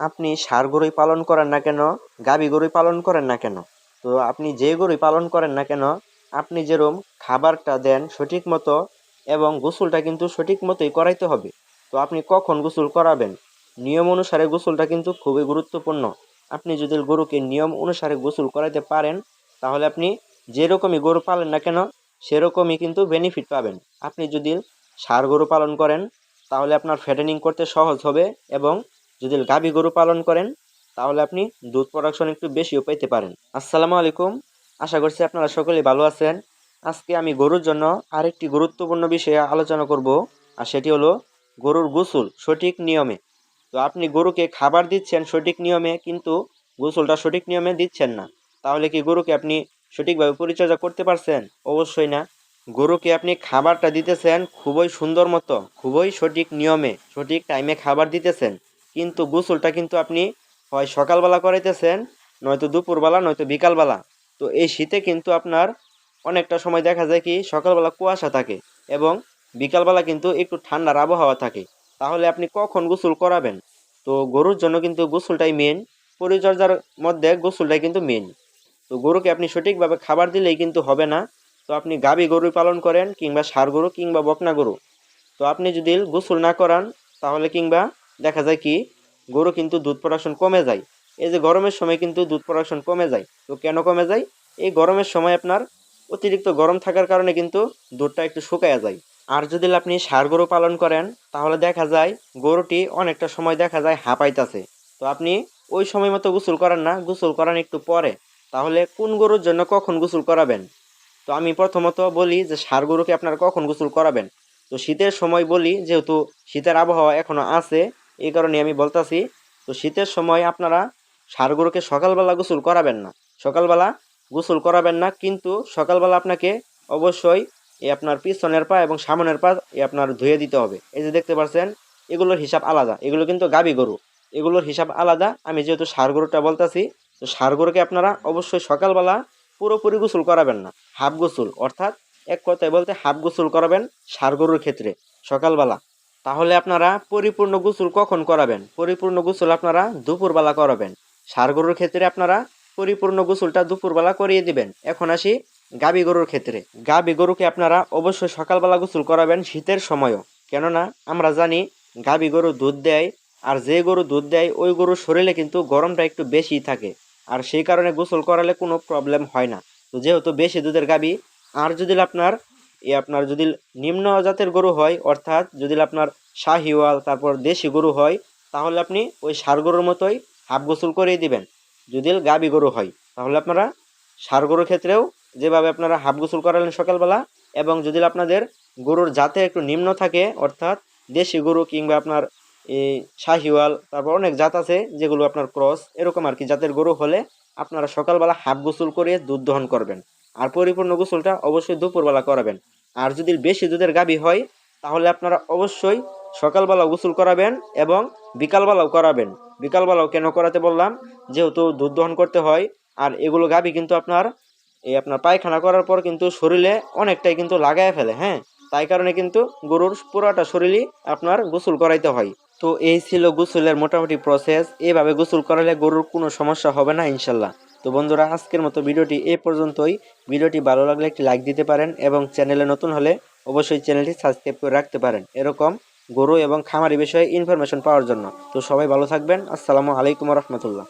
আপনি ষাঁড় গরুই পালন করেন না কেন? গাভী গরুই পালন করেন না কেন? তো আপনি যে গরুই পালন করেন না কেন, আপনি যেরম খাবারটা দেন সঠিক মতো এবং গোসলটা কিন্তু সঠিক মতোই করাইতে হবে। তো আপনি কখন গোসল করাবেন? নিয়ম অনুসারে গোসলটা কিন্তু খুবই গুরুত্বপূর্ণ। আপনি যদি গরুকে নিয়ম অনুসারে গোসল করাইতে পারেন, তাহলে আপনি যেরকমই গরু পালেন না কেন, সেরকমই কিন্তু বেনিফিট পাবেন। আপনি যদি ষাঁড় গরু পালন করেন, তাহলে আপনার ফ্যাটেনিং করতে সহজ হবে এবং যদি গাভী গরু পালন করেন, তাহলে আপনি দুধ প্রোডাকশন একটু বেশিও পেতে পারেন। আসসালামু আলাইকুম। আশা করছি আপনারা সকলেই ভালো আছেন। আজকে আমি গরুর জন্য আরেকটি গুরুত্বপূর্ণ বিষয়ে আলোচনা করব, আর সেটি হলো গরুর গোসল সঠিক নিয়মে। তো আপনি গরুকে খাবার দিচ্ছেন সঠিক নিয়মে, কিন্তু গোসলটা সঠিক নিয়মে দিচ্ছেন না। তাহলে কি গরুকে আপনি সঠিকভাবে পরিচর্যা করতে পারছেন? অবশ্যই না। গরুকে আপনি খাবারটা দিতেছেন খুবই সুন্দর মতো, খুবই সঠিক নিয়মে, সঠিক টাইমে খাবার দিতেছেন। কিন্তু গোসলটা কিন্তু আপনি হয় সকালবেলা করাইতেছেন, নয়তো দুপুরবেলা, নয়তো বিকালবেলা। তো এই শীতে কিন্তু আপনার অনেকটা সময় দেখা যায় কি, সকালবেলা কুয়াশা থাকে এবং বিকালবেলা কিন্তু একটু ঠান্ডার আবহাওয়া থাকে। তাহলে আপনি কখন গোসল করাবেন? তো গরুর জন্য কিন্তু গোসলটাই মেন পরিচর্যার মধ্যে গোসলটাই কিন্তু মেন তো গরুকে আপনি সঠিকভাবে খাবার দিলেই কিন্তু হবে না। তো আপনি গাভী গরু পালন করেন কিংবা ষাঁড় গরু কিংবা বকনা গরু। তো আপনি যদি গোসল না করান, তাহলে কিংবা দেখা যায় কি, গরু কিন্তু দুধ প্রোডাকশন কমে যায়। এই যে গরমের সময় কিন্তু দুধ প্রোডাকশন কমে যায়। তো কেন কমে যায়? এই গরমের সময় আপনার অতিরিক্ত গরম থাকার কারণে কিন্তু দুধটা একটু শুকায়া যায়। আর যদি আপনি সার গরু পালন করেন, তাহলে দেখা যায় গরুটি অনেকটা সময় দেখা যায় হাঁপাইতাছে। তো আপনি ওই সময় মতো গোসল করেন না, গোসল করান একটু পরে। তাহলে কোন গরুর জন্য কখন গোসল করাবেন? তো আমি প্রথমত বলি যে সার গরুকে আপনার কখন গোসল করাবেন? তো শীতের সময় বলি, যেহেতু শীতের আবহাওয়া এখনও আছে এই কারণে আমি বলতাছি, তো শীতের সময় আপনারা ষাঁড় গরুকে সকালবেলা গোসল করাবেন না। সকালবেলা গোসল করাবেন না, কিন্তু সকালবেলা আপনাকে অবশ্যই এই আপনার পিছনের পা এবং সামনের পা এ আপনার ধুয়ে দিতে হবে। এই যে দেখতে পাচ্ছেন এগুলোর হিসাব আলাদা। এগুলো কিন্তু গাবি গরু। এগুলোর হিসাব আলাদা। আমি যেহেতু ষাঁড় গরুটা বলতাছি, তো ষাঁড় গরুকে আপনারা অবশ্যই সকালবেলা পুরোপুরি গোসল করাবেন না। হাফ গোসল, অর্থাৎ এক কথায় বলতে হাফ গোসল করাবেন ষাঁড় গরুর ক্ষেত্রে সকালবেলা। তাহলে আপনারা পরিপূর্ণ গোসল কখন করাবেন? পরিপূর্ণ গোসল আপনারা দুপুরবেলা করাবেন। গরুর ক্ষেত্রে আপনারা পরিপূর্ণ গোসলটা দুপুরবেলা করিয়ে দিবেন। এখন আসি গাবি গরুর ক্ষেত্রে। গাবি গরুকে আপনারা অবশ্যই সকালবেলা গোসল করাবেন শীতের সময়ও। কেননা আমরা জানি গাবি গরু দুধ দেয়, আর যে গরু দুধ দেয়, ওই গরুর শরীরে কিন্তু গরমটা একটু বেশি থাকে। আর সেই কারণে গোসল করালে কোনো প্রবলেম হয় না। তো যেহেতু বেশি দুধের গাবি, আর যদি আপনার এ আপনার যদি নিম্ন জাতের গরু হয়, অর্থাৎ যদি আপনার শাহিওয়াল তারপর দেশি গরু হয়, তাহলে আপনি ওই সার গরুর মতোই হাফ গোসল করিয়ে দিবেন। যদি গাবি গরু হয়, তাহলে আপনারা সার গরুর ক্ষেত্রেও যেভাবে আপনারা হাফ গোসল করালেন সকালবেলা এবং যদি আপনাদের গরুর জাতে একটু নিম্ন থাকে, অর্থাৎ দেশি গরু কিংবা আপনার এই শাহিওয়াল তারপর অনেক জাত আছে যেগুলো আপনার ক্রস, এরকম আর কি জাতের গরু হলে আপনারা সকালবেলা হাফ গোসল করে দুধ দহন করবেন। আর পরিপূর্ণ গোসলটা অবশ্যই দুপুরবেলা করাবেন। আর যদি বেশি দুধের গাবি হয়, তাহলে আপনারা অবশ্যই সকালবেলাও গোসল করাবেন এবং বিকালবেলাও করাবেন। বিকালবেলাও কেন করাতে বললাম? যেহেতু দুধ দহন করতে হয়, আর এগুলো গাবি কিন্তু আপনার, এই আপনার পায়খানা করার পর কিন্তু শরীরে অনেকটাই কিন্তু লাগায় ফেলে হ্যাঁ? তাই কারণে কিন্তু গরুর পুরোটা শরীরই আপনার গোসল করাইতে হয়। তো এই ছিল গোসলের মোটামুটি প্রসেস এভাবে গোসল করালে গরুর কোনো সমস্যা হবে না, ইনশাল্লাহ। তো বন্ধুরা, আজকের মতো ভিডিওটি এ পর্যন্তই। ভিডিওটি ভালো লাগলে একটি লাইক দিতে পারেন এবং চ্যানেলে নতুন হলে অবশ্যই চ্যানেলটি সাবস্ক্রাইব করে রাখতে পারেন। এরকম গরু এবং খামারি বিষয়ে ইনফরমেশন পাওয়ার জন্য। তো সবাই ভালো থাকবেন। আসসালামু আলাইকুম রহমতুল্লাহ।